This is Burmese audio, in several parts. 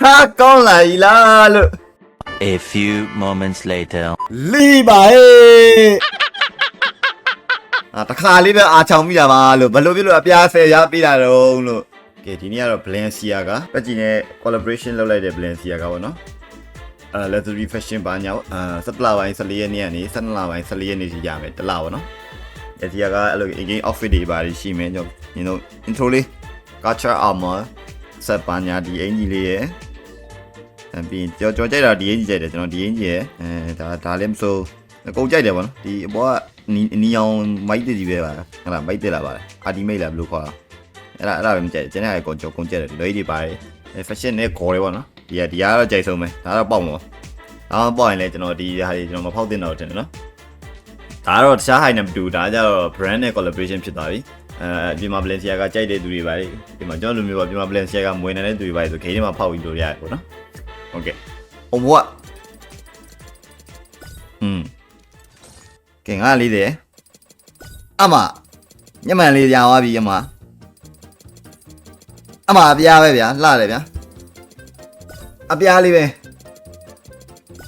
ဟာကောင်းလာပြီလားလို့ A few moments later. လီပါဟေးအာတခါလေးပဲအာချောင်မိတာပါလို့ဘယ်လိုဖြစ်လို့အပြားဆယ်ရပေးတာတော့လို့ကဲဒီနေ့ကတော့ Balenciaga ကပတ်ကြည့်နဲ့ collaboration လုပ်လိုက်တဲ့ Balenciaga ကပေါ့နော်အဲ luxury fashion ဘာညာပေါ့အာ17လပိုင်း14ရက်နေ့ကနေ17လပိုင်း14ရက်နေ့ထိရမယ်တစ်လပေါ့နော်ဒီကအဲ့လို again outfit တွေပါရှိမယ်ကျွန်တော်ညီတို့ intro လေး culture armor ဆက်ပါညာဒီအင်ကြီးလေးရယ်အဲပြီးကြောကြောကြိုက်တာဒီအင်ကြီးကြိုက်တယ်ကျွန်တော်ဒီအင်ကြီးရယ်အဲဒါဒါလည်းမစိုးအကုန်ကြိုက်တယ်ပေါ့နော်ဒီအပေါ်ကနီနီအောင်မိုက်တကြီးပဲပါဟုတ်လားမိုက်တက်လာပါတယ်အာဒီမိတ်လားဘယ်လိုခေါ်တာအဲ့ဒါအဲ့ဒါပဲမကြိုက်ကျွန်တော်ကကုန်ကြောကုန်ကြိုက်တယ်လွယ်ကြီးပါတယ်အဲ fashion နဲ့ခေါ်တယ်ပေါ့နော်ဒီကဒီကတော့ကြိုက်ဆုံးပဲဒါတော့ပေါက်မှာဒါမှပေါက်ရင်လည်းကျွန်တော်ဒီဟာတွေကျွန်တော်မဖောက်တင်တော့တယ်နော်ဒါကတော့တခြား high နဲ့မတူဒါကြတော့ brand နဲ့ collaboration ဖြစ်သွားပြီ အဲဒီမှာ Balenciaga ကြိုက်တဲ့သူတွေပါလေဒီမှာကျွန်တော်လူမျိုးပါဒီမှာ Balenciaga မွေနေတဲ့သူတွေပါလေဆိုခေတ်ထဲမှာဖောက်ပြီးလို့ရတယ်ပေါ့နော်ဟုတ်ကဲ့အဘွားอืมကင်ငါလေးတယ်အမညမှန်လေးကြာသွားပြီအမအမအပြားပဲဗျာလှတယ်ဗျာအပြားလေးပဲ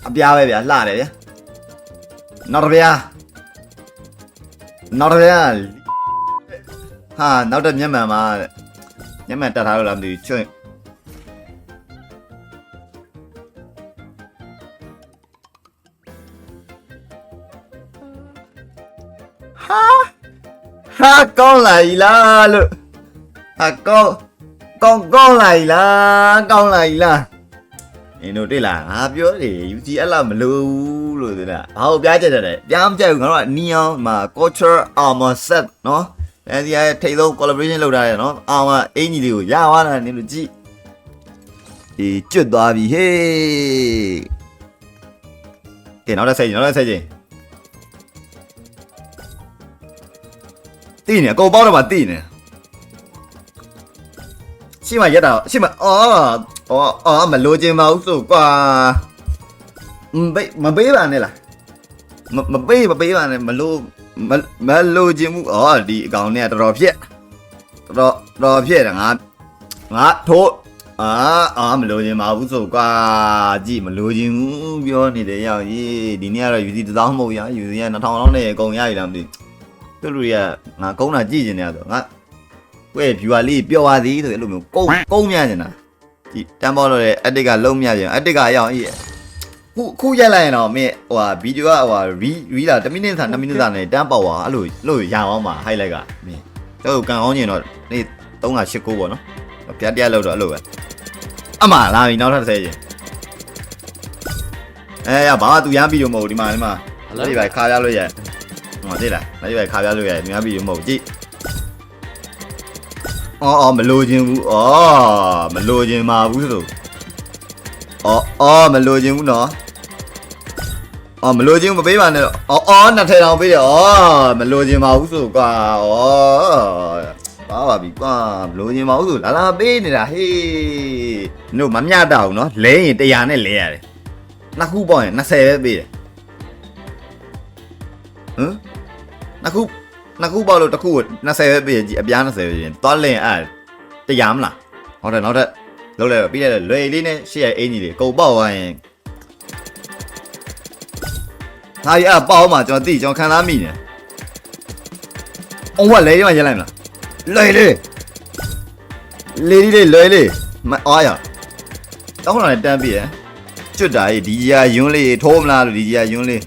အပြားပဲဗျာလှတယ်ဗျာနောက်တစ်ဗျာနောက်တစ်ဗျာ ဟာနောက်တစ်မျက်မှန်မှာမျက်မှန်တက်ထားလို့လားမသိဘူးချွတ်ဟာဟာကောင်းလာပြီလားလို့ဟာကောင်းကောင်းကောင်းလာပြီလားကောင်းလာပြီလားအင်းတို့တွေ့လားငါပြောတယ် UC အဲ့လောက်မလိုဘူးလို့သိလားဘာလို့ပြားကြက်တယ်လဲပြားမကြက်ဘူးငါတို့က neon မှာ culture armor set နော် အဲဒီအထိတ်ဆုံး collaboration လုပ်ထားတယ်နော် armor အင်ကြီးလေးကိုရသွားတာနင်တို့ကြည့်ဒီကျွတ်သွားပြီဟေးကဲနောက်တစ်ဆက်နောက်တစ်ဆက်ချင်းတိနေအကုန်ပေါက်တော့မှတိနေရှိမရက်တာရှိမအော်အော်အော်မလိုချင်ပါဘူးဆိုကွာမပေးမပေးပါနဲ့လားမမပေးမပေးပါနဲ့မလို မမလိုချင်ဘူးအော်ဒီအကောင်နဲ့တော်တော်ဖြစ်တော်တော်ဖြစ်တယ်ငါငါထိုးအာအာမလိုချင်ပါဘူးဆိုကွာကြည့်မလိုချင်ဘူးပြောနေတယ်ရောက်ကြီးဒီနေ့ကတော့ယူစီတစ်သောင်းမဟုတ်ရယူစီက2000လောက်နဲ့အကုန်ရပြီလားမသိဘူးသူတို့တွေကငါကုန်းတာကြည့်နေတယ်ဆိုငါကိုယ့်ရဲ့ viewer လေးပျော်ပါသည်ဆိုအဲ့လိုမျိုးကုန်းကုန်းမြနေတာကြည့်တန်းပေါ်လို့တဲ့အတစ်ကလုံးမြပြန်အတစ်ကအရောက်ကြီး ခုခုရက်လိုက်ရင်တော့မင်းဟိုဟာဗီဒီယိုကဟိုဟာရီရီလာ10မိနစ်စာ2မိနစ်စာနဲ့တန်းပေါက်သွားအဲ့လိုအဲ့လိုရအောင်ပါ highlight ကမင်းတော့ကန်အောင်ကျင်တော့နေ့3က8ကိုပေါ့နော်ပြတ်ပြတ်လောက်တော့အဲ့လိုပဲအမလာပြီနောက်ထပ်30ကျင်အဲရဘာမှသူရမ်းပြီးတော့မဟုတ်ဒီမှာဒီမှာလက်ဒီပါခါရလို့ရဟောသိလားလက်ဒီပါခါရလို့ရသူရမ်းပြီးတော့မဟုတ်ကြည့်အော်အော်မလိုချင်ဘူးအော်မလိုချင်ပါဘူးဆိုအော်အော်မလိုချင်ဘူးနော် အော်မလိုချင်ဘူးမပေးပါနဲ့တော့အော်အော်နှစ်ထည်တောင်ပေးတယ်အော်မလိုချင်ပါဘူးဆိုကွာအော်ပါပါပြီကွာမလိုချင်ပါဘူးဆိုလာလာပေးနေတာဟေးတို့မမျှတော့ဘူးနော်လဲရင်100နဲ့လဲရတယ်နှစ်ခုပေါ့ရင်20ပဲပေးတယ်ဟမ်နှစ်ခုနှစ်ခုပေါ့လို့တစ်ခုကို20ပဲပေးရကြည့်အပြား20ပဲရင်သွားလဲရင်အဲ့တရားမလားဟုတ်တယ်နောက်ထပ်လုံးလဲပြီးတယ်လွယ်လေးနဲ့ရှေ့ရအင်ကြီးလေးကုန်ပေါက်သွားရင် ဟာရအပေါက်မှာကျွန်တော်သိကျွန်တော်ခံစားမိနေအောင်ဝက်လဲရမှရလိုက်မလားလွယ်လေးလေးလေးလွယ်လေးမအားရတောင်းလာတယ်တန်းပြီရကျွတ်တာကြီးဒီကြီးကယွန်းလေးထိုးမလားလို့ဒီကြီးကယွန်းလေး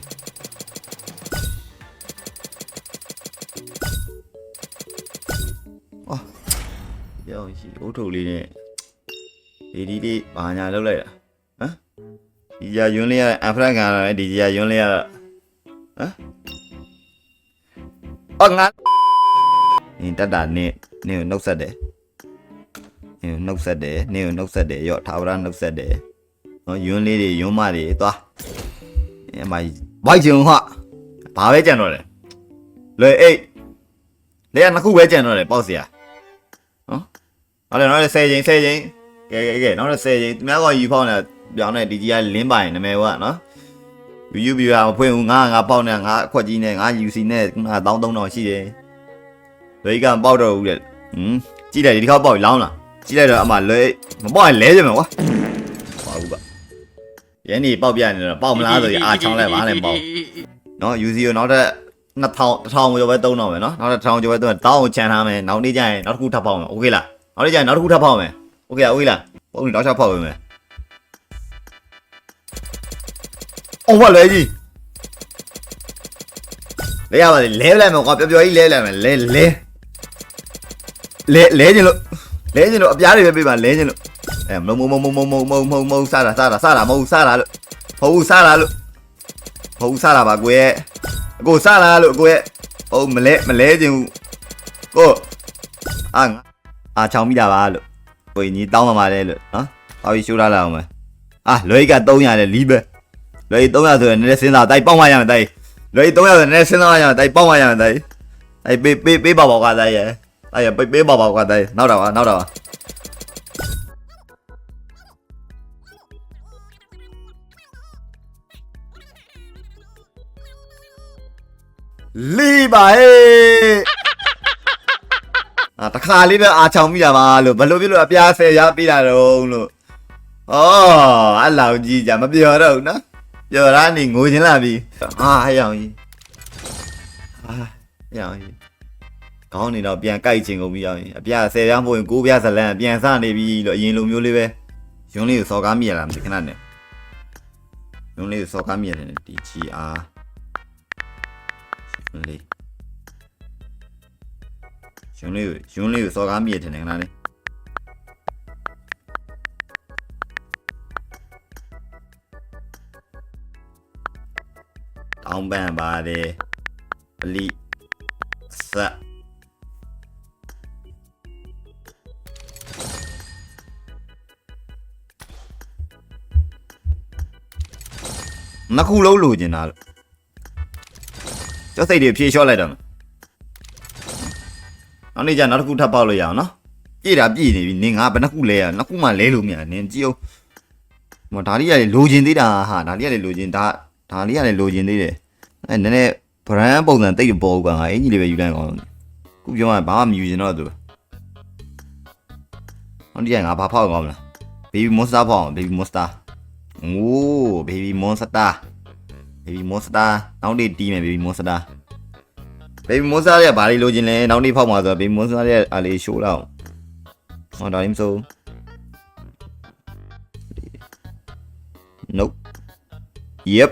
အော်ရောရှိအုတ်ထုတ်လေးနဲ့ဒီဒီလေးဘာညာလောက်လိုက်တာဟမ်ဒီကြီးကယွန်းလေးကအဖရကန်ရတယ်ဒီကြီးကယွန်းလေးက ဟမ်အော်ငါနင်တက်တာနင်နင်ကိုနှုတ်ဆက်တယ်နင်ကိုနှုတ်ဆက်တယ်နင်ကိုနှုတ်ဆက်တယ်ရော့ထာဝရနှုတ်ဆက်တယ်နော်ယွန်းလေးတွေယွန်းမတွေသွားအဲမှာဝိုက်ချင်ဟာဘာပဲကြံတော့လဲလွယ်အိတ်လေကနှစ်ခုပဲကြံတော့တယ်ပေါ့စရာနော်ဟုတ်တယ်နော်10ချိန်10ချိန်ကဲကဲကဲနောက်တော့10ချိန်သူများကယူဖောင်းနေပြောင်းနေဒီကြီးကလင်းပိုင်နာမည်ကနော် view view မဖွင့်ဘူးငါငါပေါက်နေငါအခွက်ကြီးနဲ့ငါ UC နဲ့ငါ1300ရှိတယ်လွယ်ကမပေါက်တော့ဘူးတဲ့ဟမ်ကြည့်လိုက်ဒီတစ်ခါပေါက်လောင်းလာကြည့်လိုက်တော့အမှလွယ်မပေါက်ရင်လဲကြမယ်ကွာ ဘူးပါရန်ဒီပေါက်ပြနေတော့ပေါက်မလားဆိုရင်အာချောင်းလိုက်ပါနဲ့ပေါက်နော် UC ကိုနောက်ထပ်2000 1000ကျော်ပဲသုံးတော့မယ်နော်နောက်ထပ်1000ကျော်ပဲသုံးတောင်းကိုချန်ထားမယ်နောက်နေ့ကျရင်နောက်တစ်ခုထပ်ပေါက်မယ်โอเคလားနောက်နေ့ကျရင်နောက်တစ်ခုထပ်ပေါက်မယ်โอเคလားโอเคလားပုံနေတော့ချက်ပေါက်ပဲမယ် အော်ဘာလဲကြီးလဲရပါလေလဲလိုက်မယ်ကွာပျော်ပျော်ကြီးလဲလိုက်မယ်လဲလဲလဲလဲချင်လို့လဲချင်လို့အပြားတွေပဲပေးပါလဲချင်လို့အဲမုံမုံမုံမုံမုံမုံမုံမုံမုံစားတာစားတာစားတာမဟုတ်စားတာလို့ဟုတ်စားတာလို့ဟုတ်စားတာပါကိုရဲ့အကိုစားတာလို့ကိုရဲ့ဟုတ်မလဲမလဲချင်ဘူးကိုအာငါအာချောင်းမိတာပါလို့ကိုကြီးတောင်းပါပါလေလို့နော်တော်ပြီရှိုးထားလိုက်အောင်မယ်အာလွယ်ကြီးက300လေလီးပဲ လွယ်ကြီး300ဆိုရင်နည်းနည်းစဉ်းစားတိုက်ပေါက်မှရမယ်တိုက်လွယ်ကြီး300ဆိုရင်နည်းနည်းစဉ်းစားမှရမယ်တိုက်ပေါက်မှရမယ်တိုက်အဲ့ပေးပေးပေးပါပါကွာတိုက်ရဲ့တိုက်ရဲ့ပေးပေးပါပါကွာတိုက်နောက်တော့ပါနောက်တော့ပါလီပါဟေးအာတခါလေးပဲအာချောင်မိတာပါလို့ဘလို့ပြလို့အပြားဆယ်ရပြတာတော့လို့ဩအဲ့လောက်ကြီးじゃမပြောတော့ဘူးနော် ပြောရနေငိုချင်းလာပြီအာဟဲ့အောင်ကြီးအာဟဲ့အောင်ကြီးကောင်းနေတော့ပြန်ကြိုက်ချင်ကုန်ပြီအောင်ကြီးအပြားဆယ်ရမို့ရင်ကိုးပြားဇလန်ပြန်စနေပြီလို့အရင်လိုမျိုးလေးပဲယွန်းလေးကိုစော်ကားမိရလားမသိခဏနဲ့ယွန်းလေးကိုစော်ကားမိရတယ်ဒီချီအားယွန်းလေးရှင်လေးကိုရှင်လေးကိုစော်ကားမိရထင်တယ်ခဏလေး တောင်းပန်ပါတယ်ပလိဆက်နှစ်ခုလုံးလိုချင်တာလို့ကျောက်စိတ်တွေဖြေလျှော့လိုက်တော့မယ်နောက်နေ့ကျနောက်တစ်ခုထပ်ပေါက်လို့ရအောင်နော်ပြည့်တာပြည့်နေပြီနင်ငါဘယ်နှခုလဲရနှစ်ခုမှလဲလို့မရနင်ကြည့်အောင်မဒါလေးကလေလိုချင်သေးတာဟာဒါလေးကလေလိုချင်ဒါ ဒါလေးကလေလိုချင်သေးတယ်အဲနည်းနည်း brand ပုံစံတိတ်ပေါ်ကွာငါအင်ကြီးလေးပဲယူလိုက်အောင်ခုပြောမှဘာမှမယူချင်တော့သူဟောဒီကငါဘာဖောက်ကောင်းမလား baby monster ဖောက်အောင် baby monster โอ้ baby monster baby monster နောက်နေ့တီးမယ် baby monster ဘေဘီမွန်စတာရဲ့ဘာလေးလိုချင်လဲနောက်နေ့ဖောက်မှာဆိုတော့ဘေဘီမွန်စတာရဲ့အားလေးရှိုးလောက်ဟောဒါလေးမစိုး Nope Yep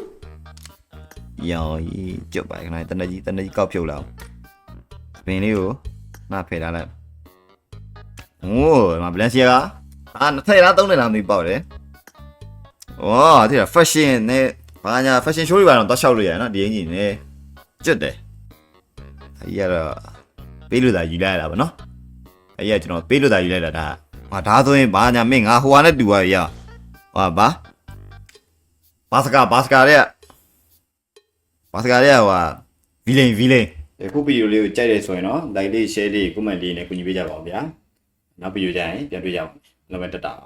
ယောင်ကြီးကြွတ်ပါခဏတနကြီးတနကြီးကောက်ဖြုတ်လာအောင်ပင်လေးကိုနားဖယ်ထားလိုက်โอ้มาบลันเซียกอ่ะ20လား30လားမသိပေါက်တယ်ဩဒီက fashion နဲ့ဘာညာ fashion show တွေပါတော့တော့ရှောက်လို့ရတယ်နော်ဒီအင်ကြီးနဲ့ကျွတ်တယ် အကြီးကတော့ပေးလို့သာယူလိုက်ရတာဗောနော်အကြီးကကျွန်တော်ပေးလို့သာယူလိုက်တာဒါဟာဒါဆိုရင်ဘာညာမင်းငါဟိုဟာနဲ့တူပါရဟာဘာဘာစကာဘာစကာတဲ့ ဘာစကာတဲ့ဟိုဟာဗီလိန်ဗီလိန်အခုဗီဒီယိုလေးကိုကြိုက်တယ်ဆိုရင်တော့ like လေး share လေး comment လေးနဲ့ကူညီပေးကြပါဦးဗျာနောက်ဗီဒီယိုကြရင်ပြန်တွေ့ကြအောင်လည်းပဲတက်တာပါ